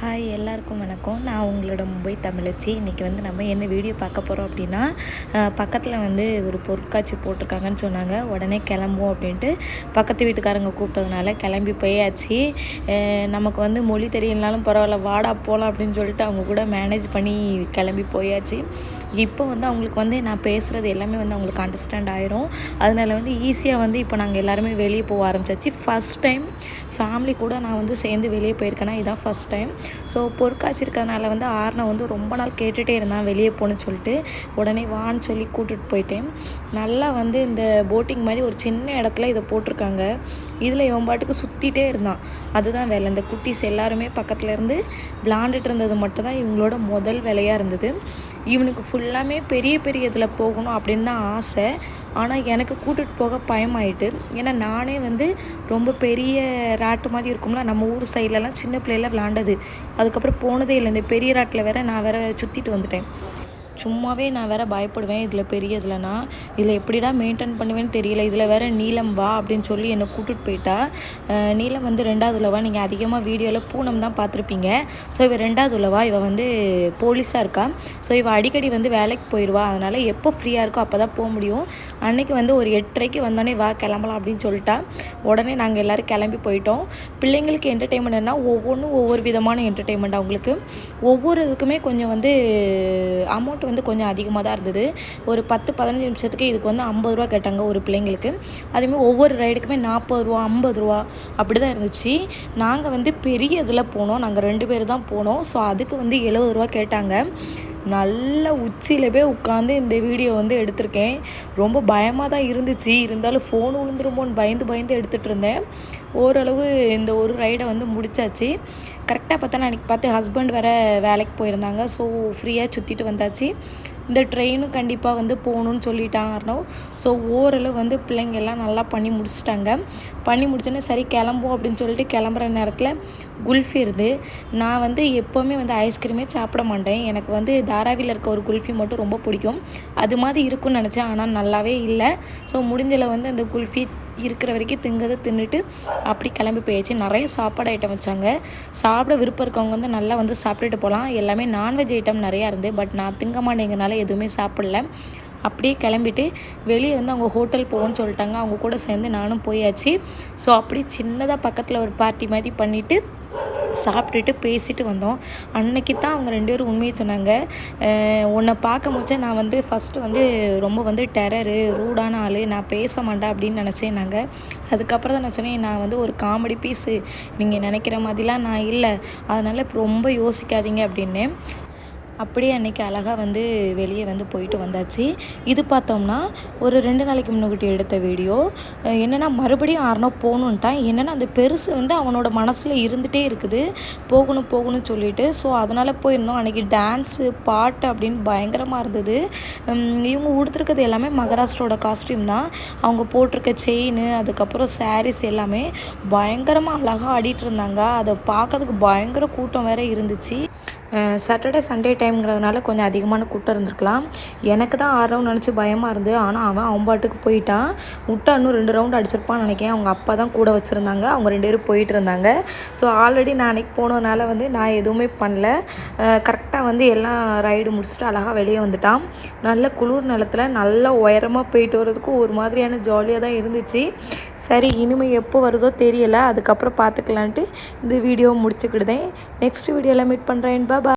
Hi எல்லாருக்கும் வணக்கம். நான் உங்களோட மும்பை தமிழச்சி. இன்றைக்கி வந்து நம்ம என்ன வீடியோ பார்க்க போகிறோம் அப்படின்னா பக்கத்தில் வந்து ஒரு பொருட்காட்சி போட்டிருக்காங்கன்னு சொன்னாங்க. உடனே கிளம்புவோம் அப்படின்ட்டு பக்கத்து வீட்டுக்காரங்க கூப்பிட்டதுனால கிளம்பி போயாச்சு. நமக்கு வந்து மொழி தெரியலனாலும் பரவாயில்ல வாடா போகலாம் அப்படின்னு சொல்லிட்டு அவங்க கூட மேனேஜ் பண்ணி கிளம்பி போயாச்சு. இப்போ வந்து அவங்களுக்கு வந்து நான் பேசுகிறது எல்லாமே வந்து அவங்களுக்கு அண்டர்ஸ்டாண்ட் ஆயிரும். அதனால வந்து ஈஸியாக வந்து இப்போ நாங்கள் எல்லாருமே வெளியே போக ஆரம்பிச்சாச்சு. ஃபஸ்ட் டைம் ஃபேமிலி கூட நான் வந்து சேர்ந்து வெளியே போயிருக்கேன்னா இதுதான் ஃபஸ்ட் டைம் ஸோ பொற்காட்சி இருக்கிறதுனால வந்து ஆர்னை வந்து ரொம்ப நாள் கேட்டுகிட்டே இருந்தான் வெளியே போகணுன்னு சொல்லிட்டு. உடனே வான்னு சொல்லி கூட்டிகிட்டு போயிட்டேன். நல்லா வந்து இந்த போட்டிங் மாதிரி ஒரு சின்ன இடத்துல இதை போட்டிருக்காங்க. இதில் இவன் பாட்டுக்கு சுற்றிட்டே இருந்தான். அதுதான் வேலை. இந்த குட்டீஸ் எல்லாருமே பக்கத்தில் இருந்து விளாண்டுட்டு இருந்தது மட்டும்தான் இவங்களோட முதல் வேலையாக இருந்தது. இவனுக்கு ஃபுல்லாமே பெரிய பெரிய இதில் போகணும் அப்படின்னு தான் ஆசை. ஆனால் எனக்கு கூட்டிகிட்டு போக பயமாயிட்டு. ஏன்னா நானே வந்து ரொம்ப பெரிய ராட்டு மாதிரி இருக்கும்ல நம்ம ஊர் சைட்லலாம் சின்ன பிள்ளையில விளாண்டது. அதுக்கப்புறம் போனதே இல்லை. இந்த பெரிய ராட்டில் வேற நான் வேற சுற்றிட்டு வந்துட்டேன். சும்மாவே நான் வேற பயப்படுவேன். இதில் பெரிய இதில்னா இதில் எப்படிடா மெயின்டைன் பண்ணுவேன்னு தெரியல. இதில் வேற நீலம் வா அப்படின்னு சொல்லி என்னை கூட்டிகிட்டு போயிட்டா. நீளம் நீலம் வந்து ரெண்டாவது உலவா நீங்கள் அதிகமாக வீடியோவில் பூனம் தான் பார்த்துருப்பீங்க. ஸோ இவள் ரெண்டாவது உலவா இவள் வந்து போலீஸாக இருக்கா. ஸோ இவள் அடிக்கடி வந்து வேலைக்கு போயிடுவா அதனால் எப்போ ஃப்ரீயாக இருக்கோ அப்போ தான் போக முடியும். அன்னைக்கு வந்து ஒரு எட்டரைக்கு வந்தோடனே வா கிளம்பலாம் அப்படின்னு சொல்லிட்டா. உடனே நாங்கள் எல்லோரும் கிளம்பி போயிட்டோம். பிள்ளைங்களுக்கு என்டர்டெயின்மெண்ட்னா ஒவ்வொன்றும் ஒவ்வொரு விதமான என்டர்டெயின்மெண்ட் அவங்களுக்கு. ஒவ்வொரு இதுக்குமே கொஞ்சம் வந்து அமௌண்ட் வந்து கொஞ்சம் அதிகமாக தான் இருந்தது. ஒரு பத்து பதினஞ்சு நிமிஷத்துக்கு இதுக்கு வந்து ஐம்பது ரூபா கேட்டாங்க ஒரு பிள்ளைங்களுக்கு. அதேமாதிரி ஒவ்வொரு ரைடுக்குமே நாற்பது ரூபா ஐம்பது ரூபா அப்படி தான் இருந்துச்சு. நாங்கள் வந்து பெரிய இதில் போனோம். நாங்கள் ரெண்டு பேர் தான் போனோம். ஸோ அதுக்கு வந்து எழுபது ரூபா கேட்டாங்க. நல்ல உச்சியில் போய் உட்காந்து இந்த வீடியோ வந்து எடுத்திருக்கேன். ரொம்ப பயமாக தான் இருந்துச்சு. இருந்தாலும் ஃபோன் விழுந்துருமோன்னு பயந்து பயந்து எடுத்துகிட்டு இருந்தேன். ஓரளவு இந்த ஒரு ரைடை வந்து முடிச்சாச்சு. கரெக்டாக பார்த்தா நான் அன்றைக்கி பார்த்து ஹஸ்பண்ட் வேறு வேலைக்கு போயிருந்தாங்க. ஸோ ஃப்ரீயாக சுற்றிட்டு வந்தாச்சு. இந்த ட்ரெயினும் கண்டிப்பாக வந்து போகணுன்னு சொல்லிட்டாங்கன்னோ ஸோ ஓரளவு வந்து பிள்ளைங்க எல்லாம் நல்லா பண்ணி முடிச்சிட்டாங்க. பண்ணி முடிச்சோன்னே சரி கிளம்புவோம் அப்படின்னு சொல்லிட்டு கிளம்புற நேரத்தில் குல்ஃபி இருந்து நான் வந்து எப்போவுமே வந்து ஐஸ்கிரீமே சாப்பிட மாட்டேன். எனக்கு வந்து தாராவியில் இருக்க ஒரு குல்ஃபி மட்டும் ரொம்ப பிடிக்கும். அது மாதிரி இருக்கும்னு நினச்சேன். ஆனால் நல்லாவே இல்லை. ஸோ முடிஞ்சல வந்து அந்த குல்ஃபி இருக்கிற வரைக்கும் திங்கதை தின்னுட்டு அப்படி கிளம்பி போயாச்சு. நிறைய சாப்பாடு ஐட்டம் வச்சாங்க. சாப்பிட விருப்பம் இருக்கவங்க வந்து நல்லா வந்து சாப்பிட்டுட்டு போகலாம். எல்லாமே நான்வெஜ் ஐட்டம் நிறையா இருந்து பட் நான் திங்க மாட்டேங்கிறனால எதுவுமே சாப்பிடல. அப்படியே கிளம்பிட்டு வெளியே வந்து அவங்க ஹோட்டல் போவோன்னு சொல்லிட்டாங்க. அவங்க கூட சேர்ந்து நானும் போயாச்சு. ஸோ அப்படி சின்னதாக பக்கத்தில் ஒரு பார்ட்டி மாதிரி பண்ணிவிட்டு சாப்பிட்டுட்டு பேசிட்டு வந்தோம். அன்னைக்கு தான் அவங்க ரெண்டு பேரும் உண்மையை சொன்னாங்க. உன்னை பார்க்க முடிச்சா நான் வந்து ஃபஸ்ட்டு வந்து ரொம்ப வந்து டெரரு ரூடான ஆள். நான் பேச மாட்டேன் அப்படின்னு நினச்சேன் நாங்கள் அதுக்கப்புறம் தான் நான் சொன்னேன் நான் வந்து ஒரு காமெடி பீஸு நீங்கள் நினைக்கிற மாதிரிலாம் நான் இல்லை. அதனால் இப்போ ரொம்ப யோசிக்காதீங்க அப்படின்னு. அப்படியே அன்றைக்கி அழகாக வந்து வெளியே வந்து போயிட்டு வந்தாச்சு. இது பார்த்தோம்னா ஒரு ரெண்டு நாளைக்கு முன்னாடி எடுத்த வீடியோ. என்னென்னா மறுபடியும் ஆறுனா போகணுன்ட்டான். என்னென்னா அந்த பெருசு வந்து அவனோட மனசில் இருந்துகிட்டே இருக்குது. போகணும் போகணும்னு சொல்லிட்டு. ஸோ அதனால் போயிருந்தோம். அன்றைக்கி டான்ஸு பாட்டு அப்படின்னு பயங்கரமாக இருந்தது. இவங்க உடுத்துருக்கிறது எல்லாமே மகாராஷ்டிரோட காஸ்டியூம் தான். அவங்க போட்டிருக்க செயின் அதுக்கப்புறம் சாரீஸ் எல்லாமே பயங்கரமாக அழகாக ஆடிட்டு இருந்தாங்க. அதை பார்க்கறதுக்கு பயங்கர கூட்டம் வேற இருந்துச்சு. சாட்டர்டே சண்டே டைம்ங்கிறதுனால கொஞ்சம் அதிகமான கூட்டம் இருந்திருக்கலாம். எனக்கு தான் ஆறு ரவுண்ட் நினச்சி பயமாக இருந்து ஆனால் அவன் அவன் பாட்டுக்கு போயிட்டான். விட்டா இன்னும் ரெண்டு ரவுண்ட் அடிச்சிருப்பான்னு நினைக்கிறேன். அவங்க அப்பா தான் கூட வச்சுருந்தாங்க. அவங்க ரெண்டு பேரும் போயிட்டு இருந்தாங்க. ஸோ ஆல்ரெடி நான் அன்றைக்கி போனதுனால வந்து நான் எதுவுமே பண்ணல. கரெக்டாக வந்து எல்லாம் ரைடு முடிச்சுட்டு அழகாக வெளியே வந்துட்டான். நல்ல குளிர் நிலத்தில் நல்லா உயரமாக போயிட்டு வர்றதுக்கும் ஒரு மாதிரியான ஜாலியாக தான் இருந்துச்சு. சரி இனிமேல் எப்போ வருதோ தெரியலை. அதுக்கப்புறம் பார்த்துக்கலான்ட்டு இந்த வீடியோ முடிச்சுக்கிடுதேன். நெக்ஸ்ட் வீடியோவில் மீட் பண்ணுறேன் பாபா